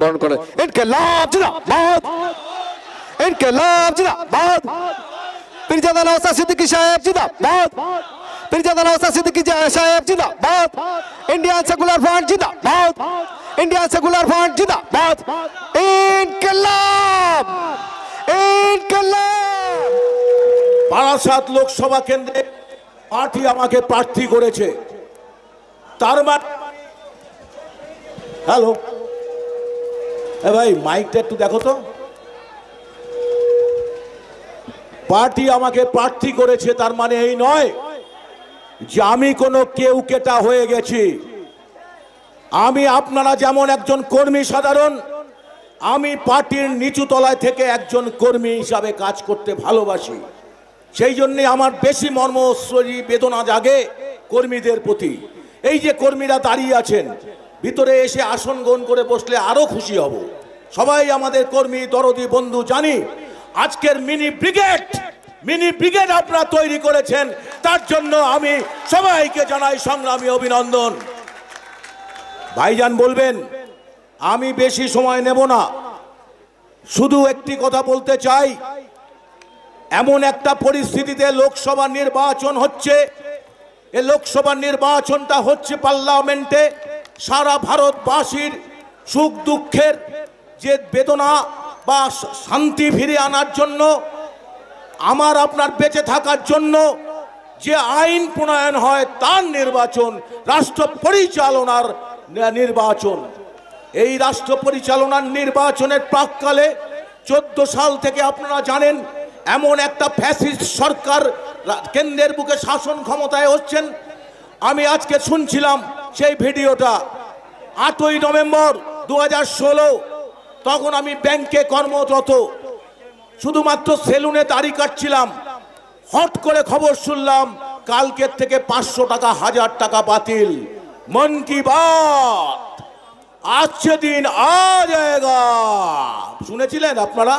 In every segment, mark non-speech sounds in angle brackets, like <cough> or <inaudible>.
বরণ করে ইনকিলাব জিন্দাবাদ ইনকিলাব জিন্দাবাদ পীরজাদা হাসান সিদ্দিকী সাহেব জিন্দাবাদ পীরজাদা হাসান সিদ্দিকী সাহেব জিন্দাবাদ ইন্ডিয়ান সেকুলার ফ্রন্ট জিন্দাবাদ ইন্ডিয়ান সেকুলার ফ্রন্ট জিন্দাবাদ ইনকিলাব ইনকিলাব বারাসাত লোকসভা কেন্দ্রে পার্টি আমাকে প্রার্থী করেছে। তার মানে হ্যালো এ ভাই মাইকটা একটু দেখো তো। পার্টি আমাকে প্রার্থী করেছে, তার মানে এই নয় যে আমি কোনো কেউ কেটা হয়ে গেছি। আমি আপনারা যেমন একজন কর্মী সাধারণ, আমি পার্টির নিচু তলায় থেকে একজন কর্মী হিসাবে কাজ করতে ভালোবাসি। সেই জন্যে আমার বেশি মর্মস্বরী বেদনা জাগে কর্মীদের প্রতি। এই যে কর্মীরা দাঁড়িয়ে আছেন, ভিতরে এসে আসন গ্রহণ করে বসলে আরও খুশি হব। সবাই আমাদের কর্মী, দরদি, বন্ধু, জানি, আজকের মিনি ব্রিগেড মিনি ব্রিগেড আপনারা তৈরি করেছেন, তার জন্য আমি সবাইকে জানাই সংগ্রামী অভিনন্দন। ভাইজান বলবেন, আমি বেশি সময় নেব না। শুধু একটি কথা বলতে চাই, এমন একটা পরিস্থিতিতে লোকসভা নির্বাচন হচ্ছে, এ লোকসভা নির্বাচনটা হচ্ছে পার্লামেন্টে সারা ভারতবাসীর সুখ দুঃখের যে বেদনা বা শান্তি ফিরে আনার জন্য, আমার আপনার বেঁচে থাকার জন্য যে আইন প্রণয়ন হয় তার নির্বাচন, রাষ্ট্র পরিচালনার নির্বাচন। এই রাষ্ট্র পরিচালনার নির্বাচনের প্রাককালে চোদ্দ সাল থেকে আপনারা জানেন, এমন একটা ফ্যাসিস্ট সরকার কেন্দ্রের বুকে শাসন ক্ষমতায় হচ্ছেন আমি আজকে শুনছিলাম সেই ভিডিওটা। আটই নভেম্বর দু হাজার ষোলো, তখন আমি ব্যাংকে কর্মরত। শুধুমাত্র সেলুনে দাড়ি কাটছিলাম। হট করে খবর শুনলাম, কালকের থেকে পাঁচশো টাকা, হাজার টাকা বাতিল। মন কি বাত? আজকে দিন আ জায়গা। শুনেছিলেন আপনারা?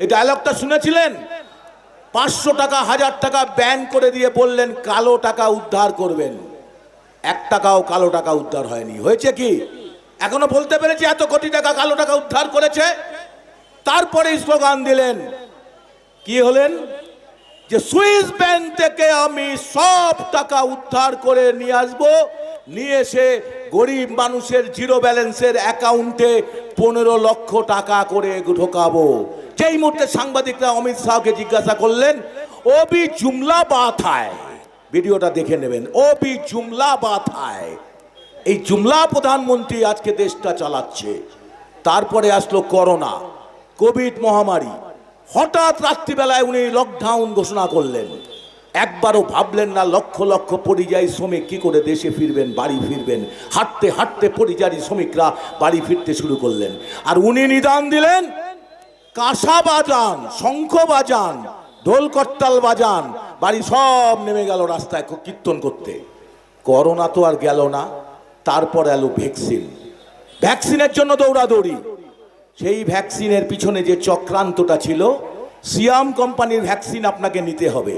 এই ডায়লগটা শুনেছিলেন? পাঁচশো টাকা, হাজার টাকা ব্যান করে দিয়ে বললেন, কালো টাকা উদ্ধার করবেন। এক টাকাও কালো টাকা উদ্ধার হয়নি। হয়েছে কি? এখনও বলতে পেরেছি এত কোটি টাকা কালো টাকা উদ্ধার করেছে। তারপরে স্লোগান দিলেন। কি হলেন? যে সুইস ব্যাংক থেকে আমি সব টাকা উদ্ধার করে নিয়ে আসব, নিয়ে এসে গরিব মানুষের জিরো ব্যালেন্সের অ্যাকাউন্টে পনেরো লক্ষ টাকা করে ঢোকাবো। যেই মুহূর্তে সাংবাদিকরা অমিত শাহকে জিজ্ঞাসা করলেন ও বি জুমলা বাত হায় ভিডিওটা দেখে নেবেন ও বি জুমলা বাত হায় এই জুমলা প্রধানমন্ত্রী আজকে দেশটা চালাচ্ছে। তারপরে আসলো করোনা, কোভিড মহামারী। হঠাৎ রাত্রিবেলায় উনি লকডাউন ঘোষণা করলেন। একবারও ভাবলেন না, লক্ষ লক্ষ পরিযায়ী শ্রমিক কি করে দেশে ফিরবেন, বাড়ি ফিরবেন। হাঁটতে হাঁটতে পরিযায়ী শ্রমিকরা বাড়ি ফিরতে শুরু করলেন। আর উনি নিদান দিলেন, কাঁসা বাজান, শঙ্খ বাজান ঢোল করতাল বাজান, বাড়ি সব নেমে গেল রাস্তায় কীর্তন করতে। করোনা তো আর গেল না, তারপর এলো ভ্যাকসিন। ভ্যাকসিনের জন্য দৌড়াদৌড়ি। সেই ভ্যাকসিনের পিছনে যে চক্রান্তটা ছিল, সিয়াম কোম্পানির ভ্যাকসিন আপনাকে নিতে হবে।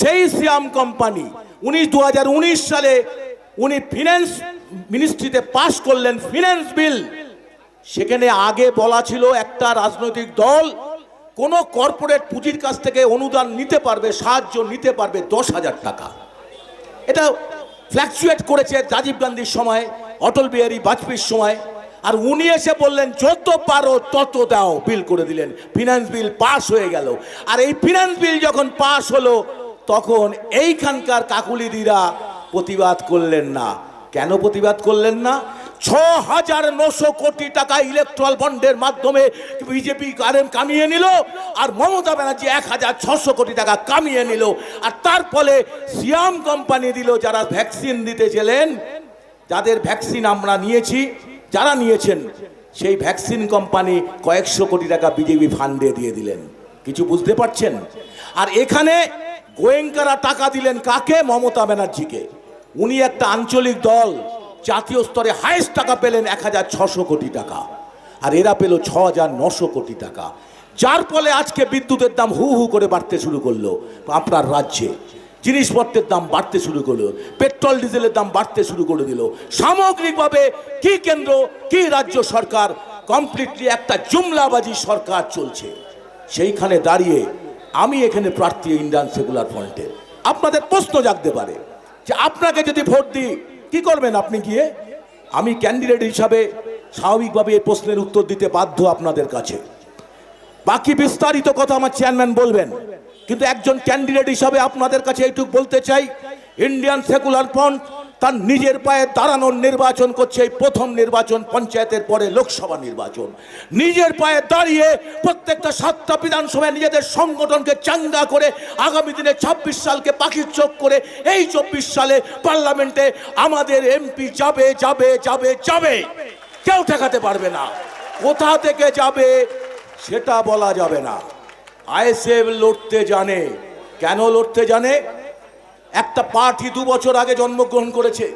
সেই সিয়াম কোম্পানি উনি দু সালে উনি ফিনান্স মিনিস্ট্রিতে পাশ করলেন ফিনান্স বিল। সেখানে আগে বলা ছিল একটা রাজনৈতিক দল কোন কর্পোরেট পুঁজির কাছ থেকে অনুদান নিতে পারবে, সাহায্য নিতে পারবে দশ হাজার টাকা। এটা ফ্ল্যাকচুয়েট করেছে রাজীব গান্ধীর সময়, অটল বিহারী বাজপেয়ীর সময়। আর উনি এসে বললেন, যত পারো তত দাও। বিল করে দিলেন। ফিনান্স বিল পাস হয়ে গেল। আর এই ফিনান্স বিল যখন পাস হলো, তখন এইখানকার কাকুলিদিরা প্রতিবাদ করলেন না। কেন প্রতিবাদ করলেন না? ছ হাজার নশো কোটি টাকা ইলেকট্রাল বন্ডের মাধ্যমে বিজেপি কারেন কামিয়ে নিল, আর মমতা ব্যানার্জি এক হাজার ছশো কোটি টাকা কামিয়ে নিল। আর তার ফলে সিয়াম কোম্পানি দিল, যারা ভ্যাকসিন দিতে ছিলেন যাদের ভ্যাকসিন আমরা নিয়েছি যারা নিয়েছেন, সেই ভ্যাকসিন কোম্পানি কয়েকশো কোটি টাকা বিজেপি ফান্ডে দিয়ে দিলেন। কিছু বুঝতে পারছেন? আর এখানে গোয়েঙ্কারা টাকা দিলেন কাকে? মমতা ব্যানার্জিকে। উনি একটা আঞ্চলিক দল, জাতীয় স্তরে হাইস্ট টাকা পেলেন এক হাজার ছশো কোটি টাকা। আর এরা পেল ছ হাজার নশো কোটি টাকা। যার ফলে আজকে বিদ্যুতের দাম হু হু করে বাড়তে শুরু করল আপনার রাজ্যে। জিনিসপত্রের দাম বাড়তে শুরু করল, পেট্রোল, ডিজেলের দাম বাড়তে শুরু করে দিল। সামগ্রিকভাবে কি কেন্দ্র, কি রাজ্য সরকার কমপ্লিটলি একটা জুমলাবাজি সরকার চলছে। সেইখানে দাঁড়িয়ে আমি এখানে প্রার্থী ইন্ডিয়ান সেকুলার ফ্রন্টের আপনাদের প্রশ্ন জাগতে পারে যে আপনাকে যদি ভোট দিই, কি করবেন আপনি গিয়ে? আমি ক্যান্ডিডেট হিসাবে স্বাভাবিকভাবে এই প্রশ্নের উত্তর দিতে বাধ্য আপনাদের কাছে। বাকি বিস্তারিত কথা আমার চেয়ারম্যান বলবেন। কিন্তু একজন ক্যান্ডিডেট হিসাবে আপনাদের কাছে এইটুকু বলতে চাই ইন্ডিয়ান সেকুলার ফ্রন্ট তার নিজের পায়ে দাঁড়ানোর নির্বাচন করছে, এই প্রথম নির্বাচন পঞ্চায়েতের পরে লোকসভা নির্বাচন। নিজের পায়ে দাঁড়িয়ে প্রত্যেকটা সাতটা বিধানসভায় নিজেদের সংগঠনকে চাঙ্গা করে আগামী দিনে ছাব্বিশ সালকে পাখির চোখ করে এই চব্বিশ সালে পার্লামেন্টে আমাদের এমপি যাবে যাবে যাবে যাবে। কেউ ঠেকাতে পারবে না। কোথা থেকে যাবে সেটা বলা যাবে না। আইএসএফ লড়তে জানে। কেন লড়তে জানে? একটা পার্টি দু বছর আগে জন্মগ্রহণ করেছে।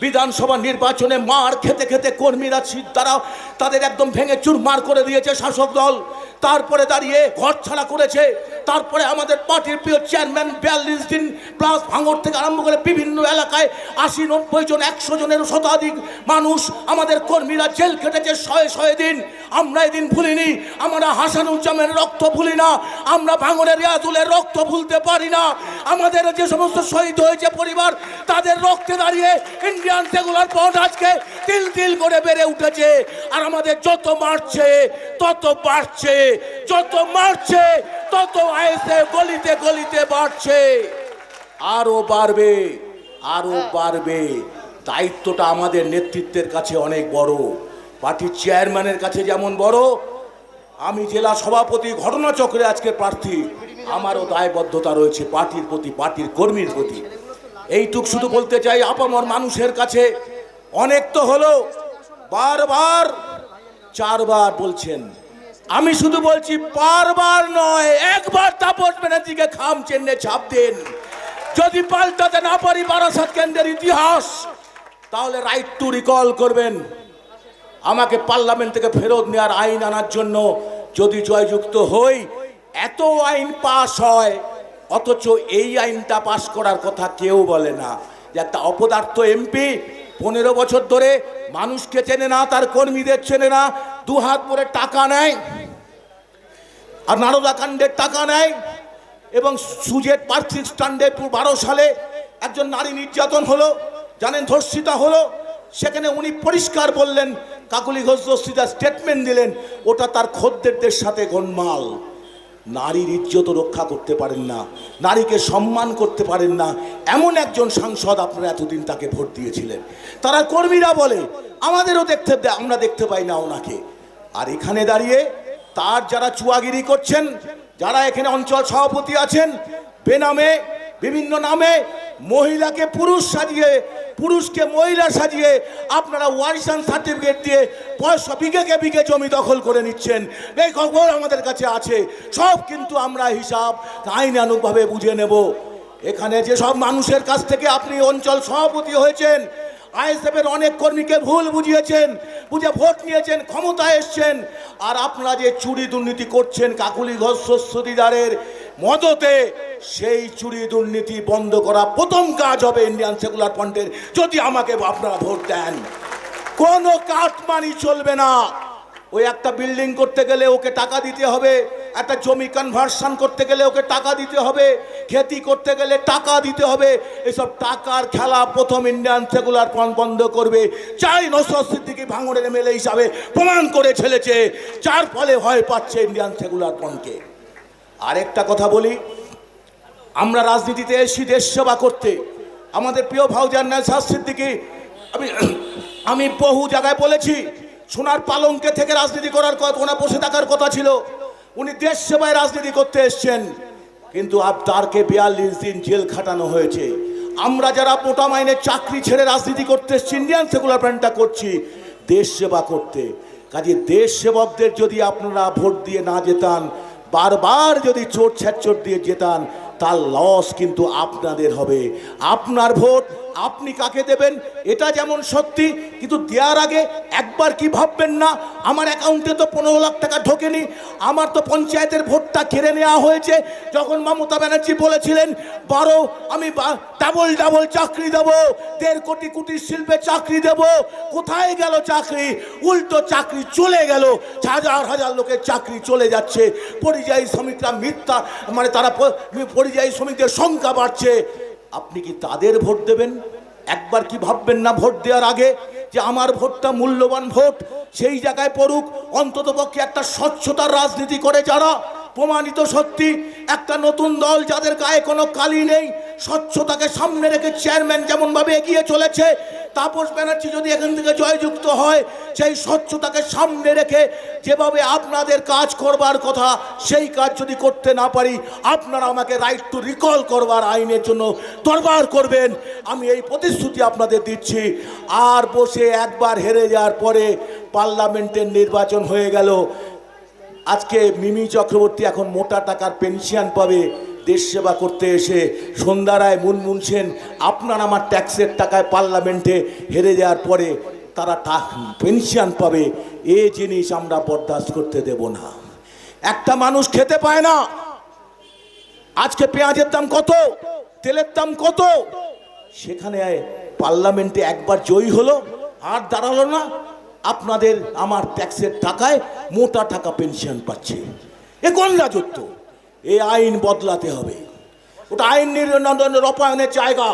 বিধানসভা নির্বাচনে মার খেতে খেতে কর্মীরা দ্বারা তাদের একদম ভেঙে চুরমার করে দিয়েছে শাসক দল। তারপরে দাঁড়িয়ে ঘর ছাড়া করেছে। তারপরে আমাদের পার্টির প্রিয় চেয়ারম্যান বিয়াল্লিশ দিন প্লাস ভাঙর থেকে আরম্ভ করে বিভিন্ন এলাকায় আশি, নব্বই জন, একশো জনের শতাধিক মানুষ আমাদের কর্মীরা জেল খেটেছে শয়ে শয়ে দিন। আমরা এদিন ভুলিনি। আমরা হাসানুজ্জামের রক্ত ভুলি না। আমরা ভাঙনের রিয়াজুলের রক্ত ভুলতে পারি না। আমাদের যে সমস্ত শহীদ হয়েছে পরিবার, তাদের রক্তে দাঁড়িয়ে ইন্ডিয়ান সেগুলার পথ আজকে তিল তিল করে বেড়ে উঠেছে। আর আমাদের যত মারছে, তত বাড়ছে। যত মারছে, তত আইসে গলিতে গলিতে বাড়ছে। আরও বাড়বে আরও বাড়বে। দায়িত্বটা আমাদের নেতৃত্বের কাছে অনেক বড়। পার্টির চেয়ারম্যানের কাছে যেমন বড়, আমি জেলা সভাপতি ঘটনাচক্রে আজকে প্রার্থী। আমারও দায়বদ্ধতা রয়েছে পার্টির প্রতি, পার্টির কর্মীর প্রতি। এইটুক শুধু বলতে চাই, আপামর মানুষের কাছে অনেক তো হলো, বারবার, চারবার বলছেন। আমি শুধু বলছি, বারবার নয়, একবার তাপস ব্যানার্জিকে খাম চেন্নে ছাপ দিন। যদি পাল্টাতে না পারি বারাসাত কেন্দ্রের ইতিহাস, তাহলে রাইট টু রিকল করবেন। আমাকে পার্লামেন্ট থেকে ফেরত নেওয়ার আইন আনার জন্য যদি জয়যুক্ত হই, এত আইন পাস হয়, অথচ এই আইনটা পাস করার কথা কেউ বলে না। যে একটা অপদার্থ এমপি পনেরো বছর ধরে মানুষকে চেনে না, তার কর্মীদের চেনে না, দু হাত পরে টাকা নেয় আর নারদা কাণ্ডের টাকা নেয় এবং সুজেট পার্থিব স্ট্যান্ডে বারো সালে একজন নারী নির্যাতন হলো, জানেন ধর্ষিতা হলো, সেখানে উনি পরিষ্কার বললেন কাকুলি ঘোষ দস্তিতা স্টেটমেন্ট দিলেন, ওটা তার খদ্দেরদের সাথে গোলমাল। নারীর ইজ্জত রক্ষা করতে পারেন না, নারীকে সম্মান করতে পারেন না। এমন একজন সাংসদ আপনারা এতদিন তাকে ভোট দিয়েছিলেন। তারা কর্মীরা বলে, আমাদেরও দেখতে আমরা দেখতে পাই না ওনাকে। আর এখানে দাঁড়িয়ে তার যারা চুয়াগিরি করছেন, যারা এখানে অঞ্চল সভাপতি আছেন, বেনামে বিভিন্ন নামে মহিলাকে পুরুষ সাজিয়ে, পুরুষকে মহিলা সাজিয়ে আপনারা ওয়ারিশান সার্টিফিকেট দিয়ে পয়সা বিঘেকে বিঘে জমি দখল করে নিচ্ছেন। এই খবর আমাদের কাছে আছে। সব কিন্তু আমরা হিসাব আইনানুগভাবে বুঝে নেব। এখানে যে সব মানুষের কাছ থেকে আপনি অঞ্চল সভাপতি হয়েছেন, আইএসএফের অনেক কর্মীকে ভুল বুঝিয়েছেন, বুঝে ভোট নিয়েছেন, ক্ষমতায় এসছেন, আর আপনারা যে চুরি দুর্নীতি করছেন কাকুলি ঘোষ শস্যদিদারের মদতে সেই চুরি দুর্নীতি বন্ধ করা প্রথম কাজ হবে ইন্ডিয়ান সেকুলার ফ্রন্টের যদি আমাকে আপনারা ভোট দেন, কোনো কাটমানি চলবে না। ওই একটা বিল্ডিং করতে গেলে ওকে টাকা দিতে হবে, একটা জমি কনভার্সন করতে গেলে ওকে টাকা দিতে হবে, খেতি করতে গেলে টাকা দিতে হবে। এসব টাকার খেলা প্রথম ইন্ডিয়ান সেকুলার ফ্রন্ট বন্ধ করবে। চাই নসর সিদ্দিকি ভাঙড়ের হিসাবে প্রমাণ করে ছেলেছে, যার ফলে ভয় পাচ্ছে ইন্ডিয়ান সেকুলার ফ্রন্টকে আরেকটা কথা বলি। আমরা রাজনীতিতে এসেছি দেশ সেবা করতে। আমাদের প্রিয় ভাউজান নাসার সিদ্দিকি, আমি <clears throat> আমি বহু জায়গায় বলেছি, সোনার পালঙ্কে থেকে রাজনীতি করার কথা ওনার বসে থাকার কথা ছিল। উনি দেশ সেবায় রাজনীতি করতে এসছেন। কিন্তু তারকে বিয়াল্লিশ দিন জেল খাটানো হয়েছে। আমরা যারা মোটা মাইনে চাকরি ছেড়ে রাজনীতি করতে এসছি, ইন্ডিয়ান সেকুলার প্ল্যানটা করছি, দেশ সেবা করতে। কাজে দেশ সেবকদের যদি আপনারা ভোট দিয়ে না যেতান বারবার যদি চোট ছ্যাচোট দিয়ে জেতান তার লস কিন্তু আপনাদের হবে। আপনার ভোট আপনি কাকে দেবেন? এটা যেমন সত্যি, কিন্তু দেওয়ার আগে একবার কি ভাববেন না? আমার অ্যাকাউন্টে তো পনেরো লাখ টাকা ঢোকেনি। আমার তো পঞ্চায়েতের ভোটটা কেড়ে নেওয়া হয়েছে। যখন মমতা ব্যানার্জি বলেছিলেন, বারো, আমি ডাবল ডাবল চাকরি দেব। দেড় কোটি কুটির শিল্পে চাকরি দেব। কোথায় গেল চাকরি? উল্টো চাকরি চলে গেল। হাজার হাজার লোকের চাকরি চলে যাচ্ছে। পরিযায়ী শ্রমিকরা মিথ্যা মানে তারা পরিযায়ী শ্রমিকদের সংখ্যা বাড়ছে। আপনি কি তাদের ভোট দেবেন? একবার কি ভাববেন না ভোট দেওয়ার আগে যে আমার ভোটটা মূল্যবান ভোট? সেই জায়গায় পড়ুক, অন্তত পক্ষে একটা স্বচ্ছতার রাজনীতি করে যারা। প্রমাণিত সত্যি, একটা নতুন দল যাদের গায়ে কোনো কালি নেই স্বচ্ছতাকে সামনে রেখে চেয়ারম্যান যেমনভাবে এগিয়ে চলেছে, তাপস ব্যানার্জি যদি এখান থেকে জয়যুক্ত হয়, সেই স্বচ্ছতাকে সামনে রেখে যেভাবে আপনাদের কাজ করবার কথা, সেই কাজ যদি করতে না পারি, আপনারা আমাকে রাইট টু রিকল করবার আইনের জন্য দরবার করবেন। আমি এই প্রতিশ্রুতি আপনাদের দিচ্ছি। আর বসে একবার হেরে যাওয়ার পরে পার্লামেন্টের নির্বাচন হয়ে গেল। আজকে মিমি চক্রবর্তী এখন মোটা টাকার পেনশন পাবে। দেশ সেবা করতে এসে সন্ধ্যারায় মুনমুন সেন আপনার আমার ট্যাক্সের টাকায় পার্লামেন্টে হেরে যাওয়ার পরে তারা পেনশন পাবে। এ জিনিস আমরা বরদাস্ত করতে দেব না। একটা মানুষ খেতে পায় না। আজকে পেঁয়াজের দাম কত? তেলের দাম কত? সেখানে পার্লামেন্টে একবার জয়ী হলো, আর দাঁড়াল না। আপনাদের আমার ট্যাক্সের টাকায় মোটা টাকা পেনশন পাচ্ছে। এ কোন রাজত্ব? এই আইন বদলাতে হবে। ওটা আইন রূপায়ণের জায়গা।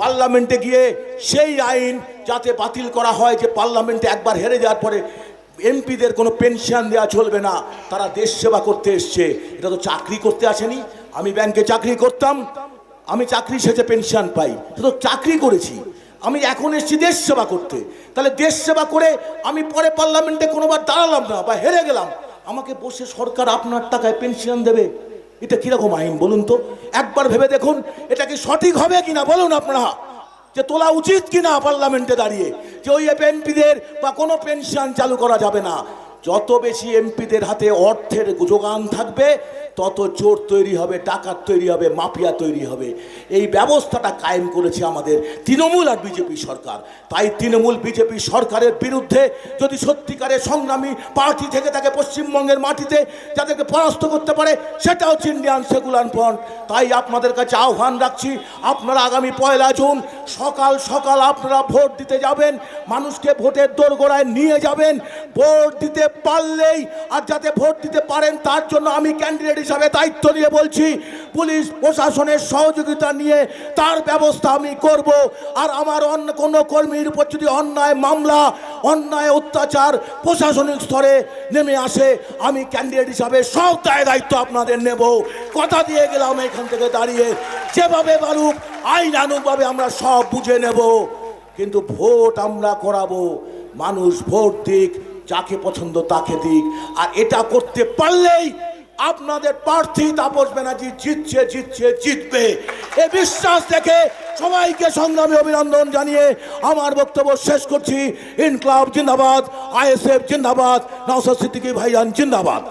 পার্লামেন্টে গিয়ে সেই আইন যাতে বাতিল করা হয় যে পার্লামেন্টে একবার হেরে যাওয়ার পরে এমপিদের কোনো পেনশন দেওয়া চলবে না, তারা দেশ সেবা করতে এসছে। এটা তো চাকরি করতে আসেনি। আমি ব্যাংকে চাকরি করতাম, আমি চাকরি শেষে পেনশন পাই। তো চাকরি করেছি। আমি এখন এসেছি দেশ সেবা করতে। তাহলে দেশ সেবা করে আমি পরে পার্লামেন্টে কোনোবার দাঁড়ালাম না বা হেরে গেলাম। আমাকে বসে সরকার আপনার টাকায় পেনশন দেবে। এটা কীরকম আইন বলুন তো? একবার ভেবে দেখুন, এটা কি সঠিক হবে কিনা বলুন আপনারা। যে তোলা উচিত কিনা পার্লামেন্টে দাঁড়িয়ে, যে ওই এমপিদের বা কোনো পেনশন চালু করা যাবে না। যত বেশি এমপিদের হাতে অর্থের যোগান থাকবে, তত চোর তৈরি হবে, ডাকাত তৈরি হবে, মাফিয়া তৈরি হবে। এই ব্যবস্থাটা কায়েম করেছে আমাদের তৃণমূল আর বিজেপি সরকার। তাই তৃণমূল বিজেপি সরকারের বিরুদ্ধে যদি সত্যিকারের সংগ্রামী পার্টি থেকে থাকে পশ্চিমবঙ্গের মাটিতে, যাদেরকে পরাস্ত করতে পারে সেটা হচ্ছে ইন্ডিয়ান সেকুলার ফ্রন্ট তাই আপনাদের কাছে আহ্বান রাখছি, আপনারা আগামী পয়লা জুন সকাল সকাল আপনারা ভোট দিতে যাবেন, মানুষকে ভোটের দোরগোড়ায় নিয়ে যাবেন, ভোট দিতে পারলেই আর যাতে ভোট দিতে পারেন, তার জন্য আমি ক্যান্ডিডেট হিসাবে দায়িত্ব নিয়ে বলছি, পুলিশ প্রশাসনের সহযোগিতা নিয়ে তার ব্যবস্থা আমি করব। আর আমার অন্য কোনো কর্মীর উপর যদি অন্যায় মামলা, অন্যায় অত্যাচার প্রশাসনিক স্তরে নেমে আসে, আমি ক্যান্ডিডেট হিসাবে সব দায় দায়িত্ব আপনাদের নেব। কথা দিয়ে গেলাম এখান থেকে দাঁড়িয়ে। যেভাবে বারুক আইন আনুকভাবে আমরা সব বুঝে নেব। কিন্তু ভোট আমরা করাবো। মানুষ ভোট দিক যাকে পছন্দ তাকে দিক। আর এটা করতে পারলেই আপনাদের প্রার্থী তাপস ব্যানার্জি জিতছে জিতছে, জিতবে। এ বিশ্বাস দেখে সবাইকে সংগ্রামে অভিনন্দন জানিয়ে আমার বক্তব্য শেষ করছি। ইনক্লাব জিন্দাবাদ, আইএসএফ জিন্দাবাদ নওসাদ সিদ্দিকী ভাইজান জিন্দাবাদ।